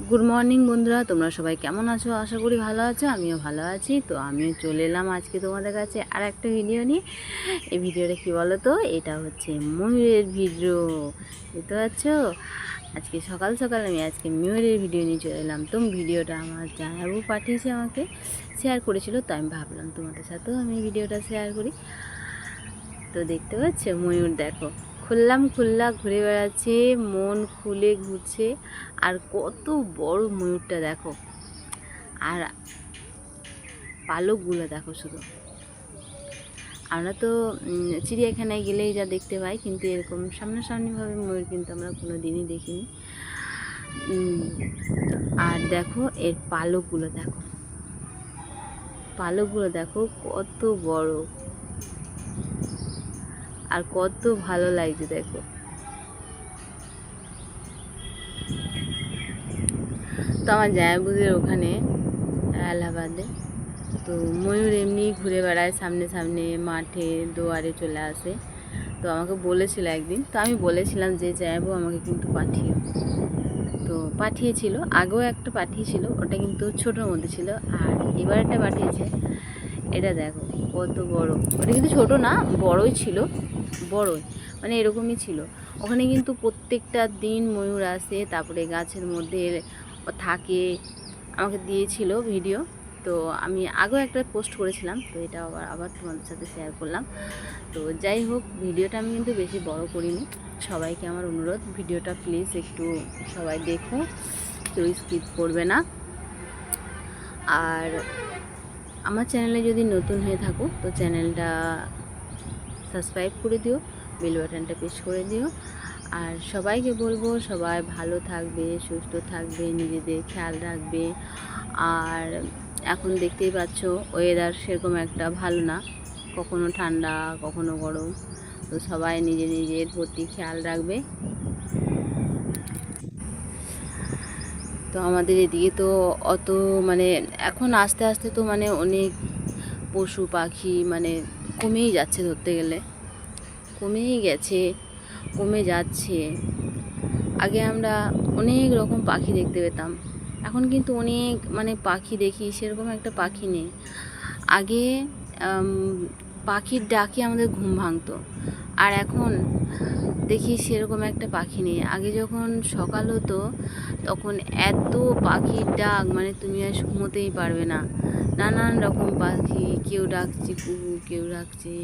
Good morning বন্ধুরা। তোমরা সবাই কেমন আছো? আশা করি ভালো আছো, আমিও ভালো আছি। তো আমিও চলে এলাম আজকে তোমাদের কাছে আর একটা ভিডিও নিয়ে। এই ভিডিওটা কী বলো তো এটা হচ্ছে ময়ূরের ভিডিও বুঝতে পারছ? আজকে সকাল সকাল আমি আজকে ময়ূরের ভিডিও নিয়ে চলে এলাম। তো ভিডিওটা আমার জানাবু পাঠিয়েছে আমাকে শেয়ার করেছিল, তো আমি ভাবলাম তোমাদের সাথেও আমি ভিডিওটা শেয়ার করি। তো দেখতে পাচ্ছ ময়ূর দেখো। খুললাম খুল্লা ঘুরে বেড়াচ্ছে, মন খুলে ঘুরছে। আর কত বড় ময়ূরটা দেখো। আর পালকগুলো দেখো শুধু। আমরা তো চিড়িয়াখানায় গেলেই যা দেখতে পাই, কিন্তু এরকম সামনাসামনিভাবে ময়ূর কিন্তু আমরা কোনো দিনই দেখিনি আর দেখো এর পালকগুলো দেখো। পালকগুলো দেখো কত বড়। আর কত ভালো লাগছে দেখো। তো আমার জায়াবুদের ওখানে এলাহাবাদে। তো ময়ূর এমনি ঘুরে বেড়ায় সামনে সামনে মাঠে দুয়ারে চলে আসে। তো আমাকে বলেছিল একদিন, তো আমি বলেছিলাম যে জায়াবু আমাকে কিন্তু পাঠিও তো পাঠিয়েছিল, আগেও একটা পাঠিয়েছিল, ওটা কিন্তু ছোটোর মধ্যে ছিল। আর এবার একটা পাঠিয়েছে, এটা দেখো। কত বড়। ওটা কিন্তু ছোট না, বড়ই ছিল, বড়ই মানে এরকমই ছিল। ওখানে কিন্তু প্রত্যেকটা দিন ময়ূর আসে, তারপরে গাছের মধ্যে থাকে। আমাকে দিয়েছিল ভিডিও, তো আমি আগেও একটা পোস্ট করেছিলাম, তো এটা আবার আবার তোমাদের সাথে শেয়ার করলাম। তো যাই হোক, ভিডিওটা আমি কিন্তু বেশি বড় করিনি। সবাইকে আমার অনুরোধ, ভিডিওটা প্লিজ একটু সবাই দেখো, কেউ স্কিপ করবে না। আর আমার চ্যানেলে যদি নতুন হয়ে থাকো, তো চ্যানেলটা সাবস্ক্রাইব করে দিও বেল বাটনটা প্রেস করে দিও। আর সবাইকে বলব, সবাই ভালো থাকবে, সুস্থ থাকবে, নিজেদের খেয়াল রাখবে। আর এখন দেখতেই পাচ্ছ ওয়েদার সেরকম একটা ভালো না। কখনো ঠান্ডা, কখনো গরম। তো সবাই নিজে নিজের প্রতি খেয়াল রাখবে। তো আমাদের এদিকে তো অত মানে এখন আস্তে আস্তে তো মানে অনেক পশু পাখি মানে কমেই যাচ্ছে ধরতে গেলে। কমেই গেছে, কমে যাচ্ছে। আগে আমরা অনেক রকম পাখি দেখতে পেতাম। এখন কিন্তু অনেক মানে পাখি দেখি, সেরকম একটা পাখি নেই। আগে পাখির ডাকে আমাদের ঘুম ভাঙতো। আর এখন দেখি সেরকম একটা পাখি নেই। আগে যখন সকাল হতো, তখন এত পাখির ডাক মানে তুমি আর ঘুমোতেই পারবে না। নানান রকম পাখি, কেউ ডাকছে কুকু কেউ ডাকছে